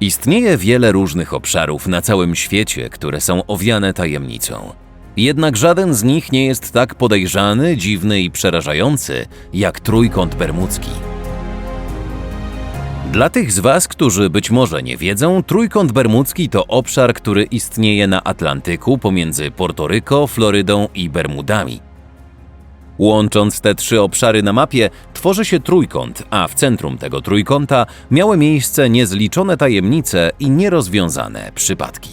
Istnieje wiele różnych obszarów na całym świecie, które są owiane tajemnicą. Jednak żaden z nich nie jest tak podejrzany, dziwny i przerażający jak trójkąt bermudzki. Dla tych z Was, którzy być może nie wiedzą, trójkąt bermudzki to obszar, który istnieje na Atlantyku pomiędzy Portoryko, Florydą i Bermudami. Łącząc te trzy obszary na mapie, tworzy się trójkąt, a w centrum tego trójkąta miały miejsce niezliczone tajemnice i nierozwiązane przypadki.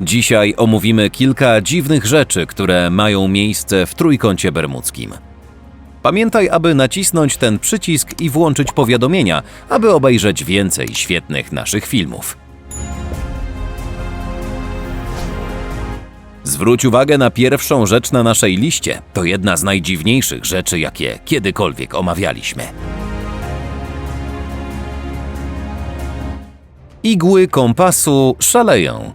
Dzisiaj omówimy kilka dziwnych rzeczy, które mają miejsce w trójkącie bermudzkim. Pamiętaj, aby nacisnąć ten przycisk i włączyć powiadomienia, aby obejrzeć więcej świetnych naszych filmów. Zwróć uwagę na pierwszą rzecz na naszej liście. To jedna z najdziwniejszych rzeczy, jakie kiedykolwiek omawialiśmy. Igły kompasu szaleją.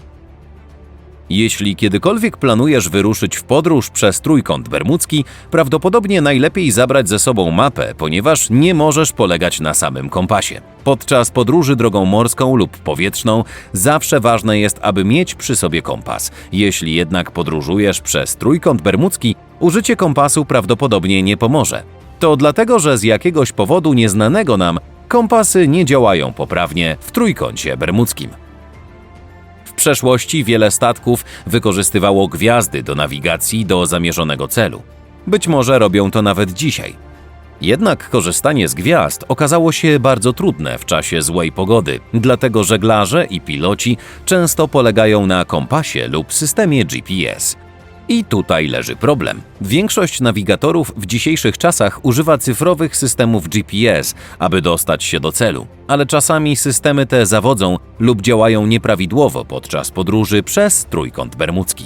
Jeśli kiedykolwiek planujesz wyruszyć w podróż przez trójkąt bermudzki, prawdopodobnie najlepiej zabrać ze sobą mapę, ponieważ nie możesz polegać na samym kompasie. Podczas podróży drogą morską lub powietrzną zawsze ważne jest, aby mieć przy sobie kompas. Jeśli jednak podróżujesz przez trójkąt bermudzki, użycie kompasu prawdopodobnie nie pomoże. To dlatego, że z jakiegoś powodu nieznanego nam kompasy nie działają poprawnie w trójkącie bermudzkim. W przeszłości wiele statków wykorzystywało gwiazdy do nawigacji do zamierzonego celu. Być może robią to nawet dzisiaj. Jednak korzystanie z gwiazd okazało się bardzo trudne w czasie złej pogody, dlatego żeglarze i piloci często polegają na kompasie lub systemie GPS. I tutaj leży problem. Większość nawigatorów w dzisiejszych czasach używa cyfrowych systemów GPS, aby dostać się do celu, ale czasami systemy te zawodzą lub działają nieprawidłowo podczas podróży przez trójkąt bermudzki.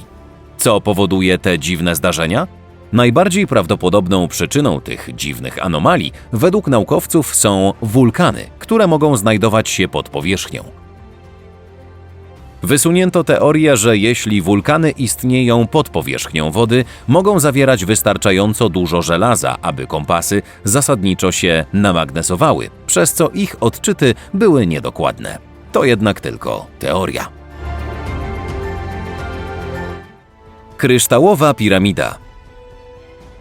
Co powoduje te dziwne zdarzenia? Najbardziej prawdopodobną przyczyną tych dziwnych anomalii według naukowców są wulkany, które mogą znajdować się pod powierzchnią. Wysunięto teorię, że jeśli wulkany istnieją pod powierzchnią wody, mogą zawierać wystarczająco dużo żelaza, aby kompasy zasadniczo się namagnesowały, przez co ich odczyty były niedokładne. To jednak tylko teoria. Kryształowa piramida.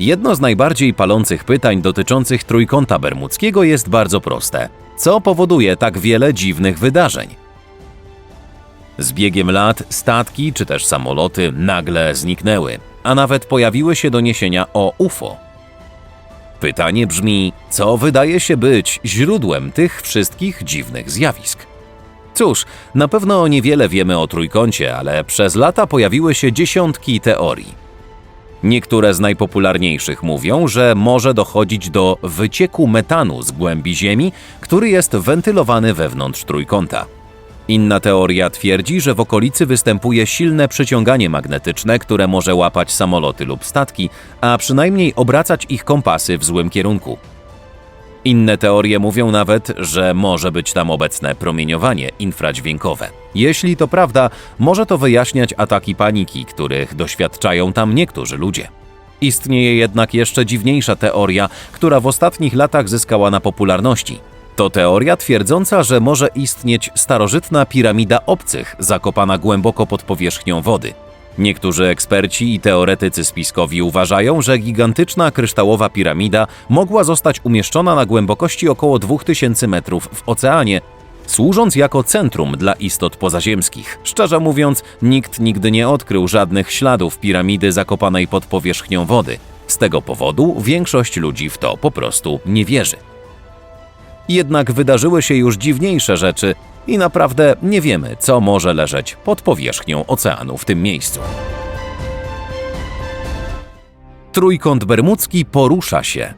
Jedno z najbardziej palących pytań dotyczących trójkąta bermudzkiego jest bardzo proste. Co powoduje tak wiele dziwnych wydarzeń? Z biegiem lat statki czy też samoloty nagle zniknęły, a nawet pojawiły się doniesienia o UFO. Pytanie brzmi, co wydaje się być źródłem tych wszystkich dziwnych zjawisk? Cóż, na pewno niewiele wiemy o trójkącie, ale przez lata pojawiły się dziesiątki teorii. Niektóre z najpopularniejszych mówią, że może dochodzić do wycieku metanu z głębi Ziemi, który jest wentylowany wewnątrz trójkąta. Inna teoria twierdzi, że w okolicy występuje silne przyciąganie magnetyczne, które może łapać samoloty lub statki, a przynajmniej obracać ich kompasy w złym kierunku. Inne teorie mówią nawet, że może być tam obecne promieniowanie infradźwiękowe. Jeśli to prawda, może to wyjaśniać ataki paniki, których doświadczają tam niektórzy ludzie. Istnieje jednak jeszcze dziwniejsza teoria, która w ostatnich latach zyskała na popularności. To teoria twierdząca, że może istnieć starożytna piramida obcych, zakopana głęboko pod powierzchnią wody. Niektórzy eksperci i teoretycy spiskowi uważają, że gigantyczna kryształowa piramida mogła zostać umieszczona na głębokości około 2000 metrów w oceanie, służąc jako centrum dla istot pozaziemskich. Szczerze mówiąc, nikt nigdy nie odkrył żadnych śladów piramidy zakopanej pod powierzchnią wody. Z tego powodu większość ludzi w to po prostu nie wierzy. Jednak wydarzyły się już dziwniejsze rzeczy i naprawdę nie wiemy, co może leżeć pod powierzchnią oceanu w tym miejscu. Trójkąt bermudzki porusza się.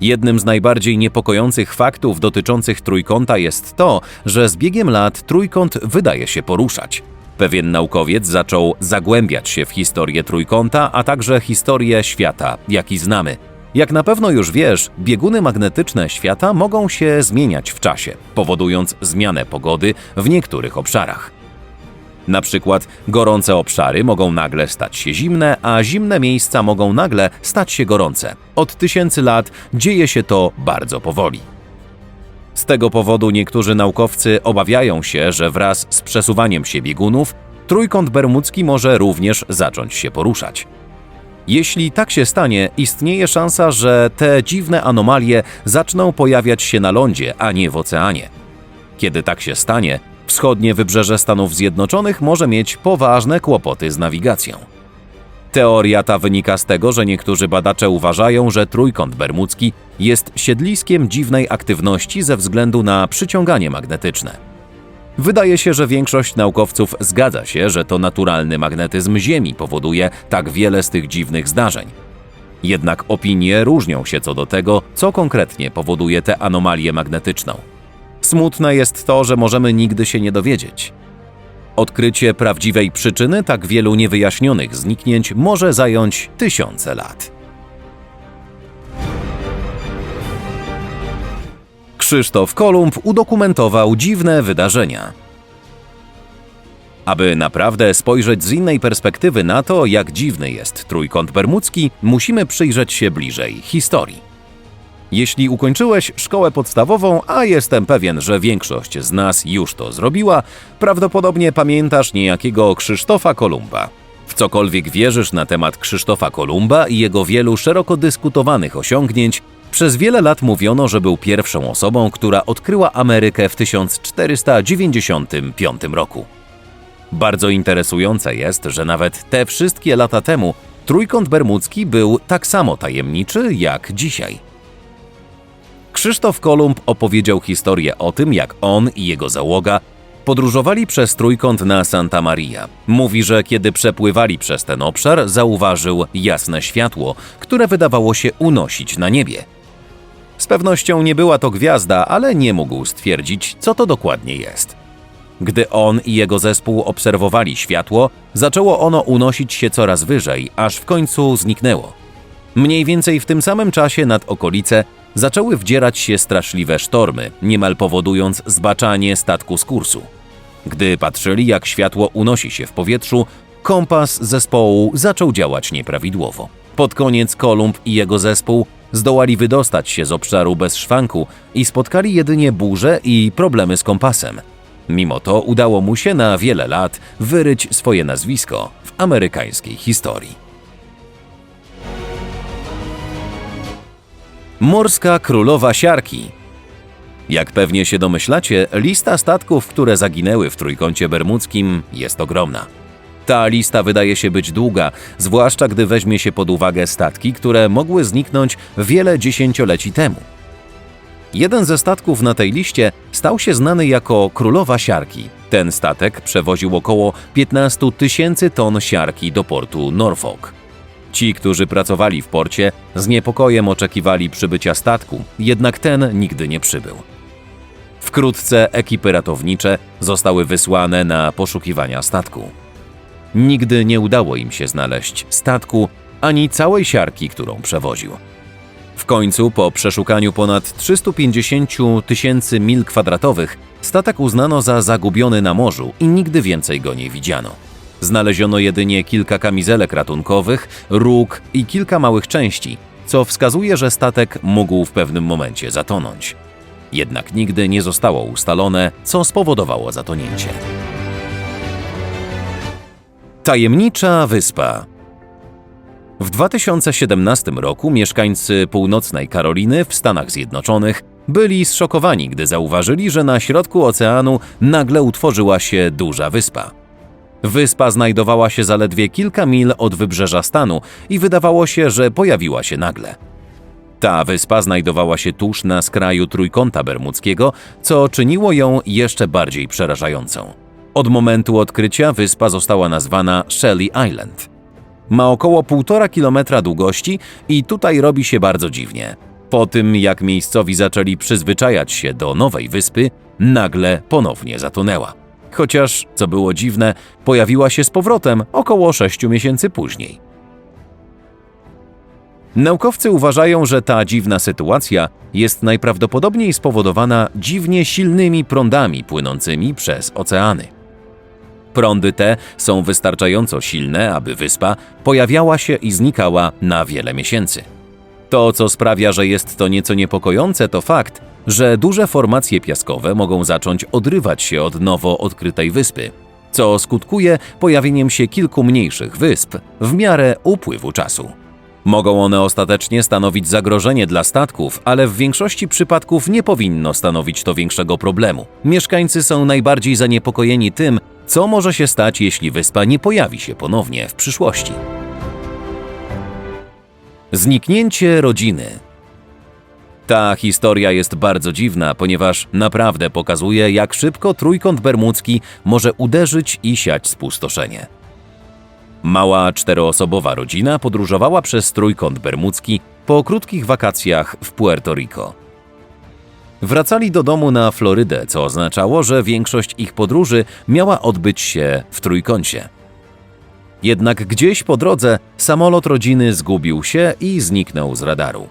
Jednym z najbardziej niepokojących faktów dotyczących trójkąta jest to, że z biegiem lat trójkąt wydaje się poruszać. Pewien naukowiec zaczął zagłębiać się w historię trójkąta, a także historię świata, jaki znamy. Jak na pewno już wiesz, bieguny magnetyczne świata mogą się zmieniać w czasie, powodując zmianę pogody w niektórych obszarach. Na przykład gorące obszary mogą nagle stać się zimne, a zimne miejsca mogą nagle stać się gorące. Od tysięcy lat dzieje się to bardzo powoli. Z tego powodu niektórzy naukowcy obawiają się, że wraz z przesuwaniem się biegunów trójkąt bermudzki może również zacząć się poruszać. Jeśli tak się stanie, istnieje szansa, że te dziwne anomalie zaczną pojawiać się na lądzie, a nie w oceanie. Kiedy tak się stanie, wschodnie wybrzeże Stanów Zjednoczonych może mieć poważne kłopoty z nawigacją. Teoria ta wynika z tego, że niektórzy badacze uważają, że trójkąt bermudzki jest siedliskiem dziwnej aktywności ze względu na przyciąganie magnetyczne. Wydaje się, że większość naukowców zgadza się, że to naturalny magnetyzm Ziemi powoduje tak wiele z tych dziwnych zdarzeń. Jednak opinie różnią się co do tego, co konkretnie powoduje tę anomalię magnetyczną. Smutne jest to, że możemy nigdy się nie dowiedzieć. Odkrycie prawdziwej przyczyny tak wielu niewyjaśnionych zniknięć może zająć tysiące lat. Krzysztof Kolumb udokumentował dziwne wydarzenia. Aby naprawdę spojrzeć z innej perspektywy na to, jak dziwny jest trójkąt bermudzki, musimy przyjrzeć się bliżej historii. Jeśli ukończyłeś szkołę podstawową, a jestem pewien, że większość z nas już to zrobiła, prawdopodobnie pamiętasz niejakiego Krzysztofa Kolumba. W cokolwiek wierzysz na temat Krzysztofa Kolumba i jego wielu szeroko dyskutowanych osiągnięć, przez wiele lat mówiono, że był pierwszą osobą, która odkryła Amerykę w 1495 roku. Bardzo interesujące jest, że nawet te wszystkie lata temu trójkąt bermudzki był tak samo tajemniczy jak dzisiaj. Krzysztof Kolumb opowiedział historię o tym, jak on i jego załoga podróżowali przez trójkąt na Santa Maria. Mówi, że kiedy przepływali przez ten obszar, zauważył jasne światło, które wydawało się unosić na niebie. Pewnością nie była to gwiazda, ale nie mógł stwierdzić, co to dokładnie jest. Gdy on i jego zespół obserwowali światło, zaczęło ono unosić się coraz wyżej, aż w końcu zniknęło. Mniej więcej w tym samym czasie nad okolice zaczęły wdzierać się straszliwe sztormy, niemal powodując zbaczanie statku z kursu. Gdy patrzyli, jak światło unosi się w powietrzu, kompas zespołu zaczął działać nieprawidłowo. Pod koniec Kolumb i jego zespół zdołali wydostać się z obszaru bez szwanku i spotkali jedynie burze i problemy z kompasem. Mimo to udało mu się na wiele lat wyryć swoje nazwisko w amerykańskiej historii. Morska Królowa Siarki. Jak pewnie się domyślacie, lista statków, które zaginęły w Trójkącie Bermudzkim jest ogromna. Ta lista wydaje się być długa, zwłaszcza gdy weźmie się pod uwagę statki, które mogły zniknąć wiele dziesięcioleci temu. Jeden ze statków na tej liście stał się znany jako Królowa Siarki. Ten statek przewoził około 15 tysięcy ton siarki do portu Norfolk. Ci, którzy pracowali w porcie, z niepokojem oczekiwali przybycia statku, jednak ten nigdy nie przybył. Wkrótce ekipy ratownicze zostały wysłane na poszukiwania statku. Nigdy nie udało im się znaleźć statku ani całej siarki, którą przewoził. W końcu, po przeszukaniu ponad 350 tysięcy mil kwadratowych, statek uznano za zagubiony na morzu i nigdy więcej go nie widziano. Znaleziono jedynie kilka kamizelek ratunkowych, róg i kilka małych części, co wskazuje, że statek mógł w pewnym momencie zatonąć. Jednak nigdy nie zostało ustalone, co spowodowało zatonięcie. Tajemnicza wyspa. W 2017 roku mieszkańcy północnej Karoliny w Stanach Zjednoczonych byli zszokowani, gdy zauważyli, że na środku oceanu nagle utworzyła się duża wyspa. Wyspa znajdowała się zaledwie kilka mil od wybrzeża stanu i wydawało się, że pojawiła się nagle. Ta wyspa znajdowała się tuż na skraju trójkąta bermudzkiego, co czyniło ją jeszcze bardziej przerażającą. Od momentu odkrycia wyspa została nazwana Shelly Island. Ma około 1,5 kilometra długości i tutaj robi się bardzo dziwnie. Po tym, jak miejscowi zaczęli przyzwyczajać się do nowej wyspy, nagle ponownie zatonęła chociaż, co było dziwne, pojawiła się z powrotem około 6 miesięcy później. Naukowcy uważają, że ta dziwna sytuacja jest najprawdopodobniej spowodowana dziwnie silnymi prądami płynącymi przez oceany. Prądy te są wystarczająco silne, aby wyspa pojawiała się i znikała na wiele miesięcy. To, co sprawia, że jest to nieco niepokojące, to fakt, że duże formacje piaskowe mogą zacząć odrywać się od nowo odkrytej wyspy, co skutkuje pojawieniem się kilku mniejszych wysp w miarę upływu czasu. Mogą one ostatecznie stanowić zagrożenie dla statków, ale w większości przypadków nie powinno stanowić to większego problemu. Mieszkańcy są najbardziej zaniepokojeni tym, co może się stać, jeśli wyspa nie pojawi się ponownie w przyszłości. Zniknięcie rodziny. Ta historia jest bardzo dziwna, ponieważ naprawdę pokazuje, jak szybko trójkąt bermudzki może uderzyć i siać spustoszenie. Mała czteroosobowa rodzina podróżowała przez trójkąt bermudzki po krótkich wakacjach w Puerto Rico. Wracali do domu na Florydę, co oznaczało, że większość ich podróży miała odbyć się w trójkącie. Jednak gdzieś po drodze samolot rodziny zgubił się i zniknął z radaru.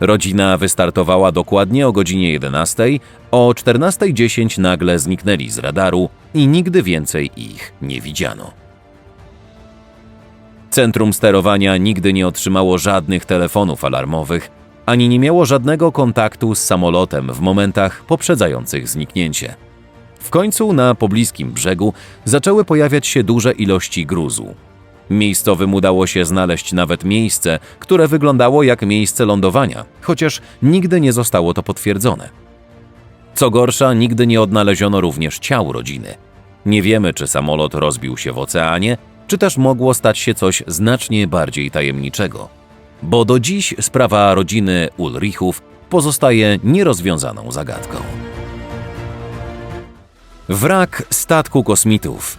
Rodzina wystartowała dokładnie o godzinie 11, o 14.10 nagle zniknęli z radaru i nigdy więcej ich nie widziano. Centrum sterowania nigdy nie otrzymało żadnych telefonów alarmowych, ani nie miało żadnego kontaktu z samolotem w momentach poprzedzających zniknięcie. W końcu na pobliskim brzegu zaczęły pojawiać się duże ilości gruzu. Miejscowym udało się znaleźć nawet miejsce, które wyglądało jak miejsce lądowania, chociaż nigdy nie zostało to potwierdzone. Co gorsza, nigdy nie odnaleziono również ciał rodziny. Nie wiemy, czy samolot rozbił się w oceanie, czy też mogło stać się coś znacznie bardziej tajemniczego. Bo do dziś sprawa rodziny Ulrichów pozostaje nierozwiązaną zagadką. Wrak statku kosmitów.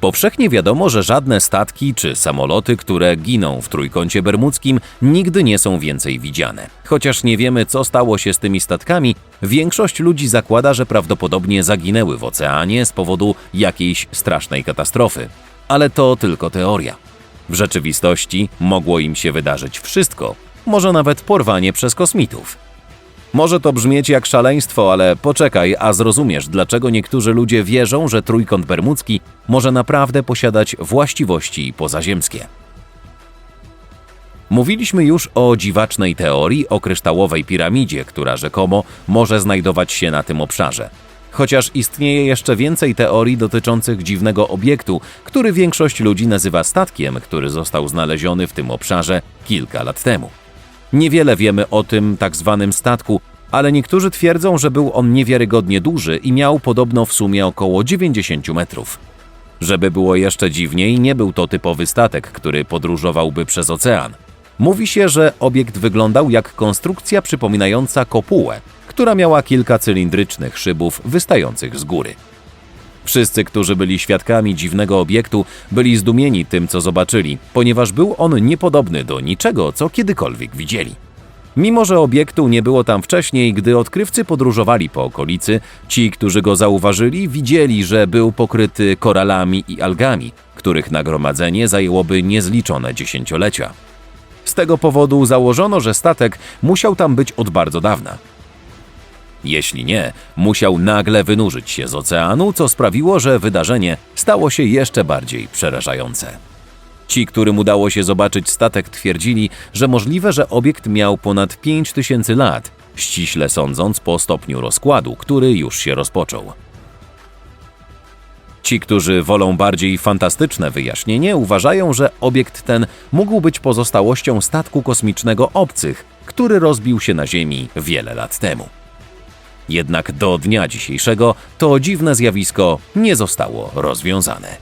Powszechnie wiadomo, że żadne statki czy samoloty, które giną w trójkącie bermudzkim, nigdy nie są więcej widziane. Chociaż nie wiemy, co stało się z tymi statkami, większość ludzi zakłada, że prawdopodobnie zaginęły w oceanie z powodu jakiejś strasznej katastrofy. Ale to tylko teoria. W rzeczywistości mogło im się wydarzyć wszystko, może nawet porwanie przez kosmitów. Może to brzmieć jak szaleństwo, ale poczekaj, a zrozumiesz, dlaczego niektórzy ludzie wierzą, że trójkąt bermudzki może naprawdę posiadać właściwości pozaziemskie. Mówiliśmy już o dziwacznej teorii o kryształowej piramidzie, która rzekomo może znajdować się na tym obszarze. Chociaż istnieje jeszcze więcej teorii dotyczących dziwnego obiektu, który większość ludzi nazywa statkiem, który został znaleziony w tym obszarze kilka lat temu. Niewiele wiemy o tym tak zwanym statku, ale niektórzy twierdzą, że był on niewiarygodnie duży i miał podobno w sumie około 90 metrów. Żeby było jeszcze dziwniej, nie był to typowy statek, który podróżowałby przez ocean. Mówi się, że obiekt wyglądał jak konstrukcja przypominająca kopułę, która miała kilka cylindrycznych szybów wystających z góry. Wszyscy, którzy byli świadkami dziwnego obiektu, byli zdumieni tym, co zobaczyli, ponieważ był on niepodobny do niczego, co kiedykolwiek widzieli. Mimo, że obiektu nie było tam wcześniej, gdy odkrywcy podróżowali po okolicy, ci, którzy go zauważyli, widzieli, że był pokryty koralami i algami, których nagromadzenie zajęłoby niezliczone dziesięciolecia. Z tego powodu założono, że statek musiał tam być od bardzo dawna. Jeśli nie, musiał nagle wynurzyć się z oceanu, co sprawiło, że wydarzenie stało się jeszcze bardziej przerażające. Ci, którym udało się zobaczyć statek, twierdzili, że możliwe, że obiekt miał ponad 5000 lat, ściśle sądząc po stopniu rozkładu, który już się rozpoczął. Ci, którzy wolą bardziej fantastyczne wyjaśnienie, uważają, że obiekt ten mógł być pozostałością statku kosmicznego obcych, który rozbił się na Ziemi wiele lat temu. Jednak do dnia dzisiejszego to dziwne zjawisko nie zostało rozwiązane.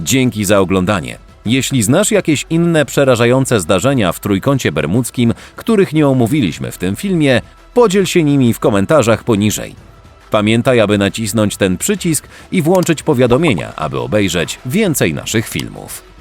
Dzięki za oglądanie. Jeśli znasz jakieś inne przerażające zdarzenia w trójkącie bermudzkim, których nie omówiliśmy w tym filmie, podziel się nimi w komentarzach poniżej. Pamiętaj, aby nacisnąć ten przycisk i włączyć powiadomienia, aby obejrzeć więcej naszych filmów.